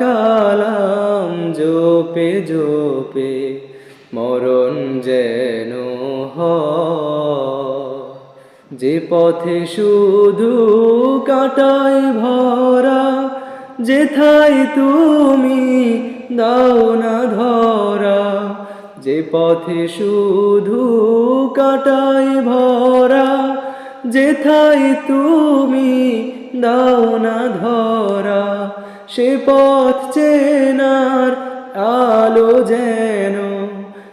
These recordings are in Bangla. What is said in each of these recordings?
কালাম জোপে জোপে মরণ যেন যে পথে শুধু কাটাই ভরা যেথায় তুমি দাও না ধরা, যে পথে শুধু কাটাই ভরা যেথায় তুমি দাও না ধরা। সে পথ চেনার আলো যেন,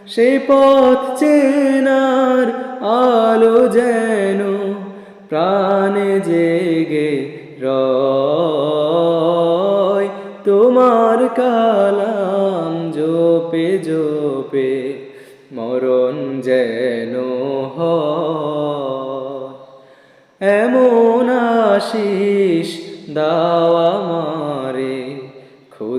সে পথ চেনার আলো যেন প্রাণে জেগে রয়। তোমার কালাম জোপে জোপে মরণ যেন এমন আশিস দাওয়া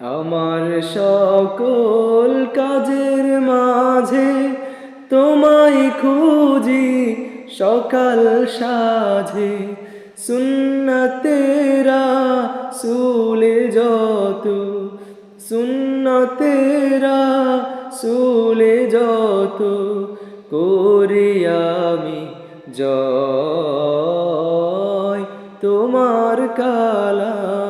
আমার সকল কাজের মাঝে তোমায় খুঁজি সকাল সাঝে। সুন্নতেরা সুলে যত, সুন্নতেরা সুলে যত, করি আমি জয় তোমার কালাম।